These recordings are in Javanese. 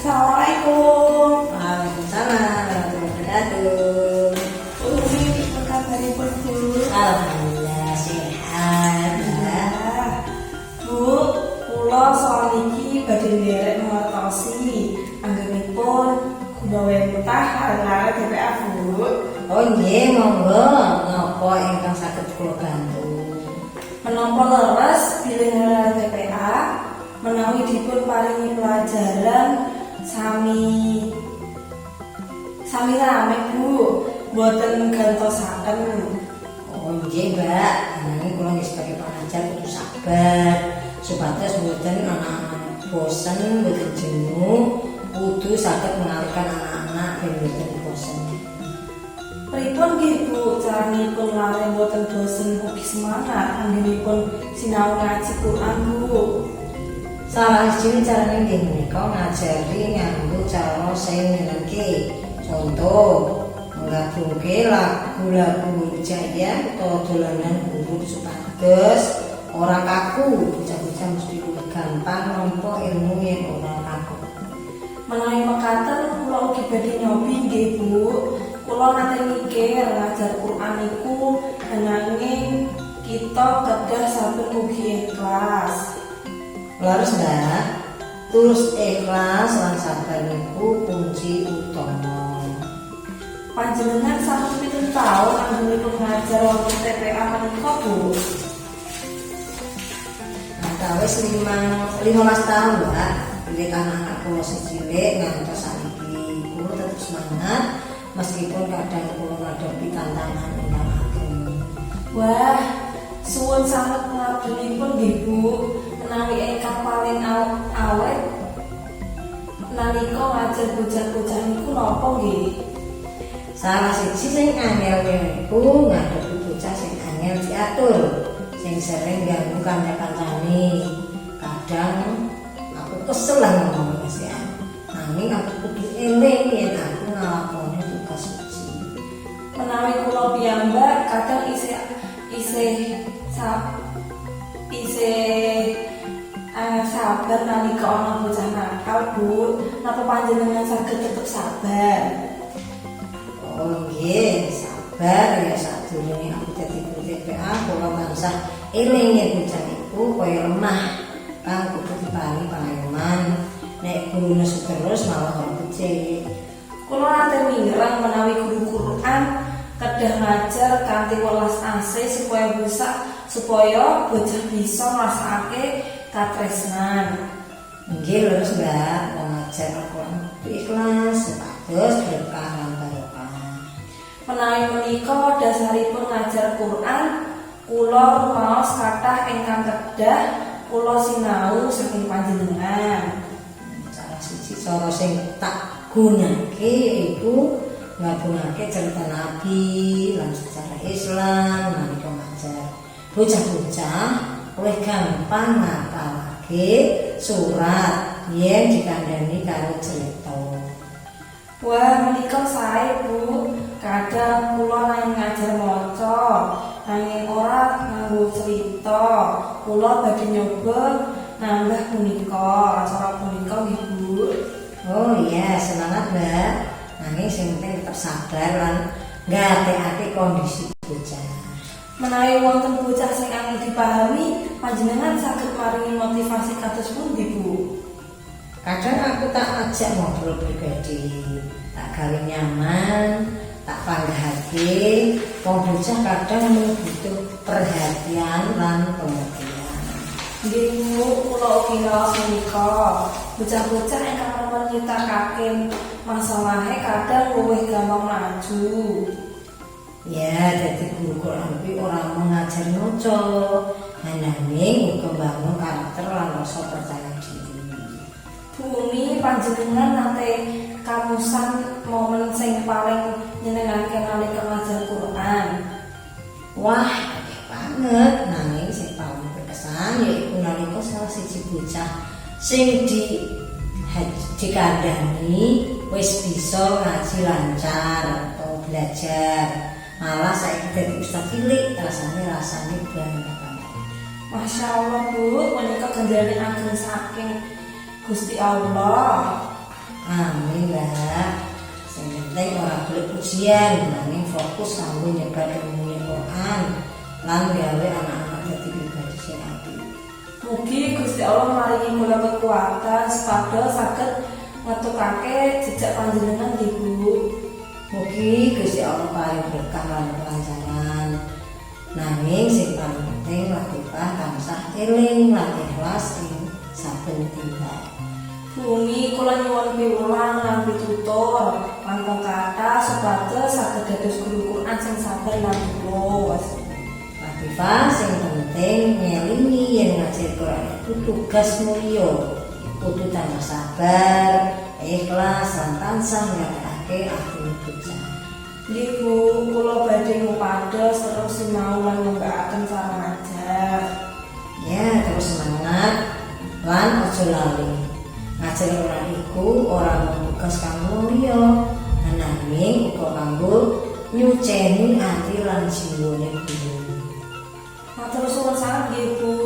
Assalamualaikum. Waalaikumsalam warahmatullahi wabarakatuh. Oh nggih, monggo napa ingkang saged kula bantu. Menapa leres bilih ala DPA menawi dipun paringi pelajaran sami sami rame Bu, boten gantosaken. Oh nggih, Mbak. Nanging kula nggih sebagai pengajar kudu sabar supados mboten anak-anak bosen, mboten jenuh, kudu saged mengalihkan Nggih Bu caranipun lare boten bosen ugi semangat anggenipun sinau ngaji Quran Bu. Salah siji carane nggih menika ngajari nganggo cara sing nyenengke. Contoh, menggabungke lagu-lagu jaya atau dolanan huruf supados ora kaku, bocah-bocah mesti gampang nampa ilmu yen ora kaku. Menawi mekaten kula ugi badhe nyobi nggih Bu. Kula nate mikir ngajar Quran niku nanging kita kedah saben ugi ikhlas. Laras Mbak, terus ikhlas lan sabar niku kunci utama. Panjenengan sampun pinten taun anggenipun ngajar wonten TPA menika Bu? Antawis lima lima belas tahun mbak, pilih anak-anak kulo cilik ngantos saniki. Kulo tetap semangat meskipun kadang kulo ngadepi tantangan ingkang ageng. Wah, suwun sanget ngabdunipun nggih Bu. Menawi ingkang paling aw- awet nalika ngajar bocah-bocah niku napa nggih? Salah siji sing angel niku ngadepi bocah sing angel diatur, sing sering ganggu kanca-kancane. Kadang aku kesel lah ngomong ya. Nanging aku kudu eling yen piyambak kadang isih isih sa isih eh, sabar nalika ana bocah nakal Bu. Napa panjenengan saged tetep sabar? Oh nggih, sabar ya sadurunge aku dadi guru TPA kula tansah eling yen bocah iku kaya lemah kang kudu diparingi pangayoman. Nek gurune terus malah ora becik. Kula nate mingrang menawi guru Quran kedah ngajar kanthi welas asih supaya bisa supaya bocah bisa ngrasakake katresnan. Nggih lurus Mbak, mengajar Al-Qur'an ikhlas sepados berkah lan barokah. Menawi menika dasaripun ngajar Quran, kula rumaos kathah ingkang kedah kula sinau saking panjenengan. Salah siji cara sing tak gunake yaiku ngabungake cerita Nabi lan sejarah Islam nalika ngajar. Bocah-bocah luwih gampang ngapalake surat yen dikandani karo cerita. Wah, menika sae Bu. Kadang kula nang ngajar maca, nanging ora nganggo cerita. Kula badhe nyoba nambah punika, acara punika nggih Bu. Oh iya, semangat Mbak. Nanging sing penting tetep sabar lan ngatekake kondisi bocah. Menawi wonten bocah sing angel dipahami, panjenengan saged maringi motivasi kados pundi Bu? Kadang aku tak ajak ngobrol pribadi, tak gawe nyaman, tak panggahake. Wong bocah kadang butuh perhatian lan pengertian. Nggih Bu, kula ugi ngaos menika. Bocah-bocah ingkang pun nyitakake masalahe kadang luwih gampang maju. Ya, jadi guru Quran kuwi ora mengajar maca, nanging uga mbangun karakter lan rasa percaya diri. Bumi panjenengan nate kamusan momen sing paling nyenengake nalika ngajar Quran. Wah, akeh banget nanging sing paling berkesan yaiku nalika salah siji bocah sing di dikandani wis bisa ngaji lancar atau belajar. Malah saya dadi ustaz cilik rasane rasane banget Masya Allah bu, menikah ganjaran ageng saking Gusti Allah. amin lah sing penting ora boleh pujian nanging fokus kanggo nyebar ilmu Quran lan gawe anak-anak dadi pribadi sing apik Mugi Gusti Allah maringi kula kekuatan sepada saged ngetukake jejak panjenengan di Bu. Mugi Gusti Allah paring berkah lan kelancaran. Nanging sing paling penting latifah tansah eling lan ikhlas ing saben tindak. Bumi kula nyuwun piwulang lan pitutur langkung kata supados saged dados guru Quran sing sabar lan tulus. Latifah sing penting ngelingi yen ngajar Quran itu tugas mulia. Kudu tambah sabar, ikhlas lan tansah ngatake ati bocah. Nggih Bu, kula badhe ngupados terus sinau lan ngembakaken cara ngajar. Ya, terus semangat lan aja lali. Ngajar orang iku ora mung tugas kang mulya, nanging uga kanggo nyuceni ati lan jiwane guru. Matur suwun sanget nggih Bu.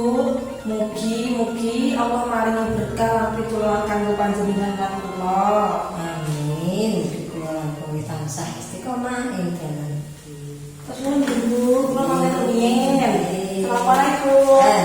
Mugi mugi Allah maringi berkah lan pitulungan kanggo panjenengan lan kula. Amin. Kula lan kowe tansah istiqomah ing dalan. Terus nuwun nggih Bu, kula pamit rumiyin. Assalamualaikum.